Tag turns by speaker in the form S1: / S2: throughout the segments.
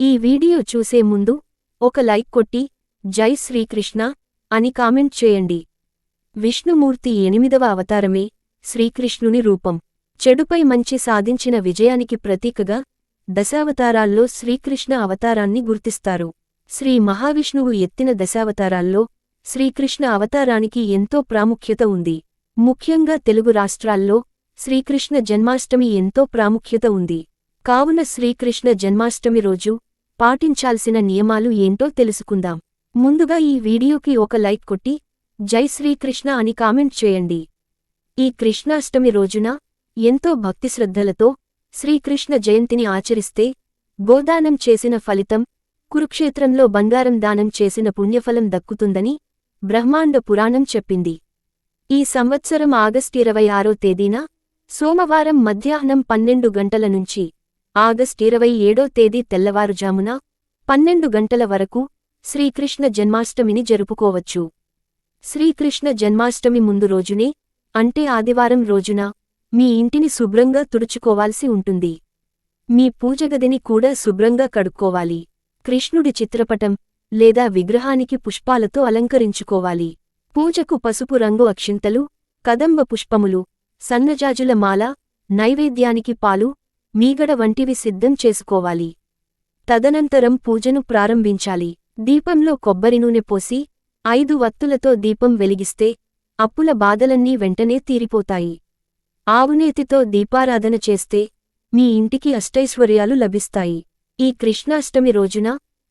S1: ఈ వీడియో చూసే ముందు ఒక లైక్ కొట్టి జై శ్రీకృష్ణ అని కామెంట్ చేయండి. విష్ణుమూర్తి ఎనిమిదవ అవతారమే శ్రీకృష్ణుని రూపం. చెడుపై మంచి సాధించిన విజయానికి ప్రతీకగా దశావతారాల్లో శ్రీకృష్ణ అవతారాన్ని గుర్తిస్తారు. శ్రీ మహావిష్ణువు ఎత్తిన దశావతారాల్లో శ్రీకృష్ణ అవతారానికి ఎంతో ప్రాముఖ్యత ఉంది. ముఖ్యంగా తెలుగు రాష్ట్రాల్లో శ్రీకృష్ణ జన్మాష్టమి ఎంతో ప్రాముఖ్యత ఉంది. కావున శ్రీకృష్ణ జన్మాష్టమి రోజు పాటించాల్సిన నియమాలు ఏంటో తెలుసుకుందాం. ముందుగా ఈ వీడియోకి ఒక లైక్ కొట్టి జై శ్రీకృష్ణ అని కామెంట్ చేయండి. ఈ కృష్ణాష్టమి రోజున ఎంతో భక్తిశ్రద్ధలతో శ్రీకృష్ణ జయంతిని ఆచరిస్తే గోదానం చేసిన ఫలితం కురుక్షేత్రంలో బంగారం దానం చేసిన పుణ్యఫలం దక్కుతుందని బ్రహ్మాండ పురాణం చెప్పింది. ఈ సంవత్సరం ఆగస్టు ఇరవై ఆరో తేదీన సోమవారం మధ్యాహ్నం పన్నెండు గంటల నుంచి ఆగస్టు ఇరవై ఏడో తేదీ తెల్లవారుజామున పన్నెండు గంటల వరకు శ్రీకృష్ణ జన్మాష్టమిని జరుపుకోవచ్చు. శ్రీకృష్ణ జన్మాష్టమి ముందు రోజునే అంటే ఆదివారం రోజున మీ ఇంటిని శుభ్రంగా తుడుచుకోవాల్సి ఉంటుంది. మీ పూజగదిని కూడా శుభ్రంగా కడుక్కోవాలి. కృష్ణుడి చిత్రపటం లేదా విగ్రహానికి పుష్పాలతో అలంకరించుకోవాలి. పూజకు పసుపు రంగు అక్షింతలు కదంబ పుష్పములు సన్నజాజుల మాల నైవేద్యానికి పాలు మీగడ వంటివి సిద్ధం చేసుకోవాలి. తదనంతరం పూజను ప్రారంభించాలి. దీపంలో కొబ్బరి నూనె పోసి ఐదు వత్తులతో దీపం వెలిగిస్తే అప్పుల బాధలన్నీ వెంటనే తీరిపోతాయి. ఆవునేతితో దీపారాధన చేస్తే మీ ఇంటికి అష్టైశ్వర్యాలు లభిస్తాయి. ఈ కృష్ణాష్టమి రోజున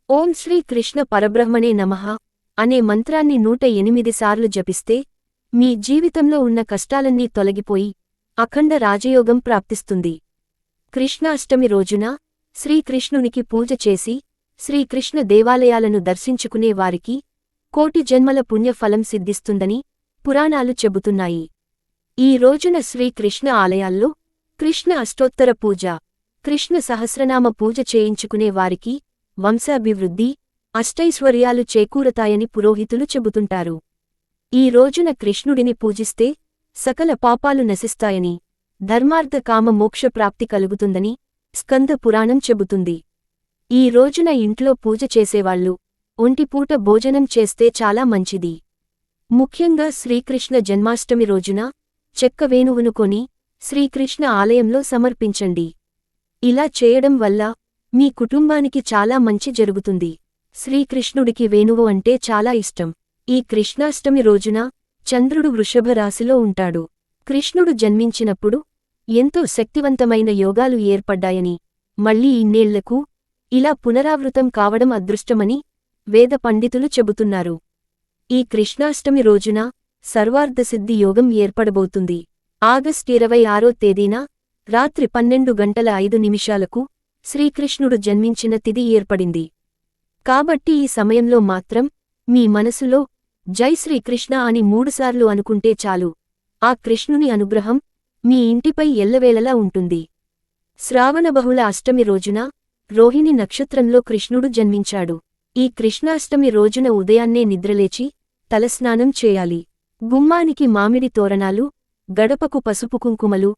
S1: ఓం శ్రీ కృష్ణ పరబ్రహ్మణే నమః అనే మంత్రాన్ని నూట ఎనిమిది సార్లు జపిస్తే మీ జీవితంలో ఉన్న కష్టాలన్నీ తొలగిపోయి అఖండ రాజయోగం ప్రాప్తిస్తుంది. కృష్ణాష్టమి రోజున శ్రీకృష్ణునికి పూజ చేసి శ్రీకృష్ణ దేవాలయాలను దర్శించుకునే వారికి కోటి జన్మల పుణ్యఫలం సిద్ధిస్తుందని పురాణాలు చెబుతున్నాయి. ఈ రోజున శ్రీకృష్ణ ఆలయాల్లో కృష్ణ అష్టోత్తర పూజ కృష్ణ సహస్రనామ పూజ చేయించుకునే వారికి వంశాభివృద్ధి అష్టైశ్వర్యాలు చేకూరతాయని పురోహితులు చెబుతుంటారు. ఈ రోజున కృష్ణుడిని పూజిస్తే సకల పాపాలు నశిస్తాయని ధర్మార్థ కామ మోక్ష ప్రాప్తి కలుగుతుందని స్కంద పురాణం చెబుతుంది. ఈ రోజున ఇంట్లో పూజ చేసేవాళ్ళు ఒంటిపూట భోజనం చేస్తే చాలా మంచిది. ముఖ్యంగా శ్రీకృష్ణ జన్మాష్టమి రోజున చెక్క వేణువును కొని శ్రీకృష్ణ ఆలయంలో సమర్పించండి. ఇలా చేయడం వల్ల మీ కుటుంబానికి చాలా మంచి జరుగుతుంది. శ్రీకృష్ణుడికి వేణువు అంటే చాలా ఇష్టం. ఈ కృష్ణాష్టమి రోజున చంద్రుడు వృషభ రాశిలో ఉంటాడు. కృష్ణుడు జన్మించినప్పుడు ఎంతో శక్తివంతమైన యోగాలు ఏర్పడ్డాయని. మళ్ళీ ఇన్నేళ్ళకు ఇలా పునరావృతం కావడం అదృష్టమని వేద పండితులు చెబుతున్నారు. ఈ కృష్ణాష్టమి రోజున సర్వార్ధసిద్ధి యోగం ఏర్పడబోతుంది. ఆగస్టు ఇరవై ఆరో తేదీన రాత్రి పన్నెండు గంటల ఐదు నిమిషాలకు శ్రీకృష్ణుడు జన్మించిన తిథి ఏర్పడింది. కాబట్టి ఈ సమయంలో మాత్రం మీ మనసులో జై శ్రీకృష్ణ అని మూడుసార్లు అనుకుంటే చాలు. ఆ కృష్ణుని అనుగ్రహం మీ ఇంటిపై ఎల్లవేళలా ఉంటుంది. శ్రావణబహుళ అష్టమి రోజున రోహిణి నక్షత్రంలో కృష్ణుడు జన్మించాడు. ఈ కృష్ణాష్టమి రోజున ఉదయాన్నే నిద్రలేచి తలస్నానం చేయాలి. గుమ్మానికి మామిడి తోరణాలు గడపకు పసుపు కుంకుమలు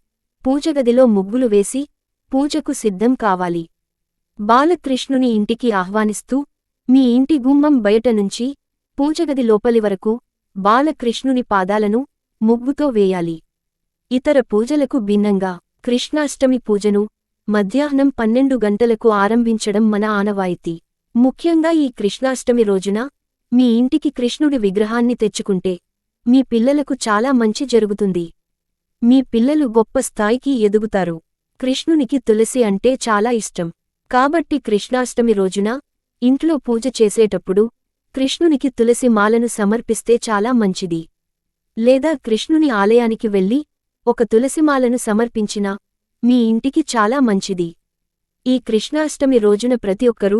S1: పూజగదిలో ముగ్గులు వేసి పూజకు సిద్ధం కావాలి. బాలకృష్ణుని ఇంటికి ఆహ్వానిస్తూ మీ ఇంటి గుమ్మం బయట నుంచి పూజగది లోపలి వరకు బాలకృష్ణుని పాదాలను ముగ్గుతో వేయాలి. ఇతర పూజలకు భిన్నంగా కృష్ణాష్టమి పూజను మధ్యాహ్నం పన్నెండు గంటలకు ఆరంభించడం మన ఆనవాయితీ. ముఖ్యంగా ఈ కృష్ణాష్టమి రోజున మీ ఇంటికి కృష్ణుడి విగ్రహాన్ని తెచ్చుకుంటే మీ పిల్లలకు చాలా మంచి జరుగుతుంది. మీ పిల్లలు గొప్ప స్థాయికి ఎదుగుతారు. కృష్ణునికి తులసి అంటే చాలా ఇష్టం. కాబట్టి కృష్ణాష్టమి రోజున ఇంట్లో పూజ చేసేటప్పుడు కృష్ణునికి తులసి మాలను సమర్పిస్తే చాలా మంచిది. లేదా కృష్ణుని ఆలయానికి వెళ్ళి ఒక తులసిమాలను సమర్పించినా మీ ఇంటికి చాలా మంచిది. ఈ కృష్ణాష్టమి రోజున ప్రతి ఒక్కరూ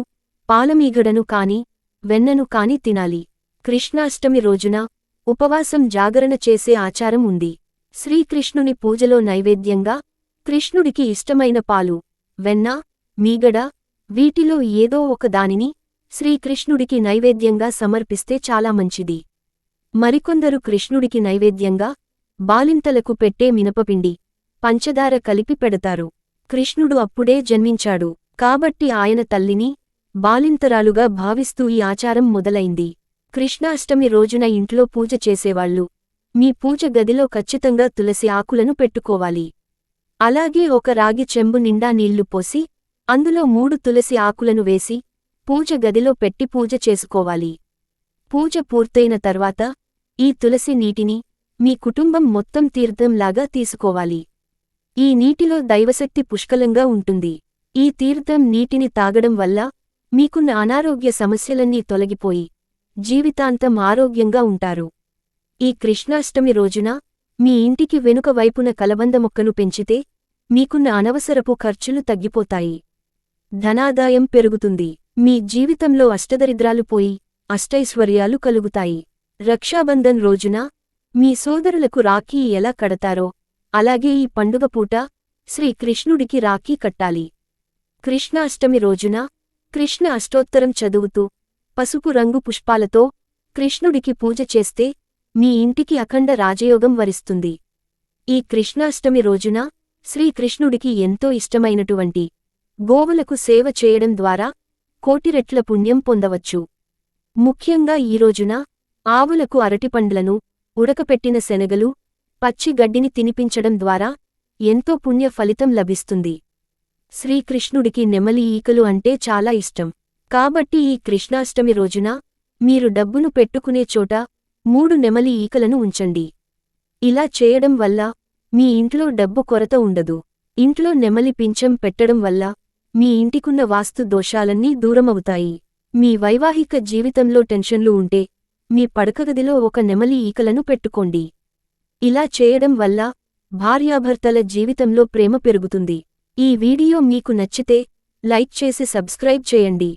S1: పాలమీగడను కాని వెన్నను కాని తినాలి. కృష్ణాష్టమి రోజున ఉపవాసం జాగరణ చేసే ఆచారం ఉంది. శ్రీకృష్ణుని పూజలో నైవేద్యంగా కృష్ణుడికి ఇష్టమైన పాలు వెన్న మీగడ వీటిలో ఏదో ఒక దానిని శ్రీకృష్ణుడికి నైవేద్యంగా సమర్పిస్తే చాలా మంచిది. మరికొందరు కృష్ణుడికి నైవేద్యంగా బాలింతలకు పెట్టే మినపపిండి పంచదార కలిపి పెడతారు. కృష్ణుడు అప్పుడే జన్మించాడు. కాబట్టి ఆయన తల్లిని బాలింతరాలుగా భావిస్తూ ఈ ఆచారం మొదలైంది. కృష్ణాష్టమి రోజున ఇంట్లో పూజ చేసేవాళ్ళు. మీ పూజ గదిలో ఖచ్చితంగా తులసి ఆకులను పెట్టుకోవాలి. అలాగే ఒక రాగి చెంబు నిండా నీళ్ళు పోసి అందులో మూడు తులసి ఆకులను వేసి పూజ గదిలో పెట్టి పూజ చేసుకోవాలి. పూజ పూర్తయిన తర్వాత ఈ తులసి నీటిని మీ కుటుంబం మొత్తం తీర్థంలాగా తీసుకోవాలి. ఈ నీటిలో దైవశక్తి పుష్కలంగా ఉంటుంది. ఈ తీర్థం నీటిని తాగడం వల్ల మీకున్న అనారోగ్య సమస్యలన్నీ తొలగిపోయి జీవితాంతం ఆరోగ్యంగా ఉంటారు. ఈ కృష్ణాష్టమి రోజున మీ ఇంటికి వెనుక వైపున కలబంద మొక్కను పెంచితే మీకున్న అనవసరపు ఖర్చులు తగ్గిపోతాయి. ధనాదాయం పెరుగుతుంది. మీ జీవితంలో అష్టదరిద్రాలు పోయి అష్టైశ్వర్యాలు కలుగుతాయి. రక్షాబంధన్ రోజున మీ సోదరులకు రాఖీ ఎలా కడతారో అలాగే ఈ పండుగ పూట శ్రీకృష్ణుడికి రాఖీ కట్టాలి. కృష్ణాష్టమి రోజున కృష్ణ అష్టోత్తరం చదువుతూ పసుపు రంగు పుష్పాలతో కృష్ణుడికి పూజ చేస్తే మీ ఇంటికి అఖండ రాజయోగం వరిస్తుంది. ఈ కృష్ణాష్టమి రోజున శ్రీకృష్ణుడికి ఎంతో ఇష్టమైనటువంటి గోవులకు సేవ చేయడం ద్వారా కోటిరెట్ల పుణ్యం పొందవచ్చు. ముఖ్యంగా ఈ రోజున ఆవులకు అరటిపండ్లను ఉడకపెట్టిన శనగలు పచ్చి గడ్డిని తినిపించడం ద్వారా ఎంతో పుణ్య ఫలితం లభిస్తుంది. శ్రీకృష్ణుడికి నెమలి ఈకలు అంటే చాలా ఇష్టం. కాబట్టి ఈ కృష్ణాష్టమి రోజున మీరు డబ్బును పెట్టుకునే చోట మూడు నెమలి ఈకలను ఉంచండి. ఇలా చేయడం వల్ల మీ ఇంట్లో డబ్బు కొరత ఉండదు. ఇంట్లో నెమలి పింఛం పెట్టడం వల్ల మీ ఇంటికున్న వాస్తు దోషాలన్నీ దూరమవుతాయి. మీ వైవాహిక జీవితంలో టెన్షన్లు ఉంటే మీ పడకగదిలో ఒక నెమలి ఈకలను పెట్టుకోండి. ఇలా చేయడం వల్ల భార్యాభర్తల జీవితంలో ప్రేమ పెరుగుతుంది. ఈ వీడియో మీకు నచ్చితే లైక్ చేసి సబ్స్క్రైబ్ చేయండి.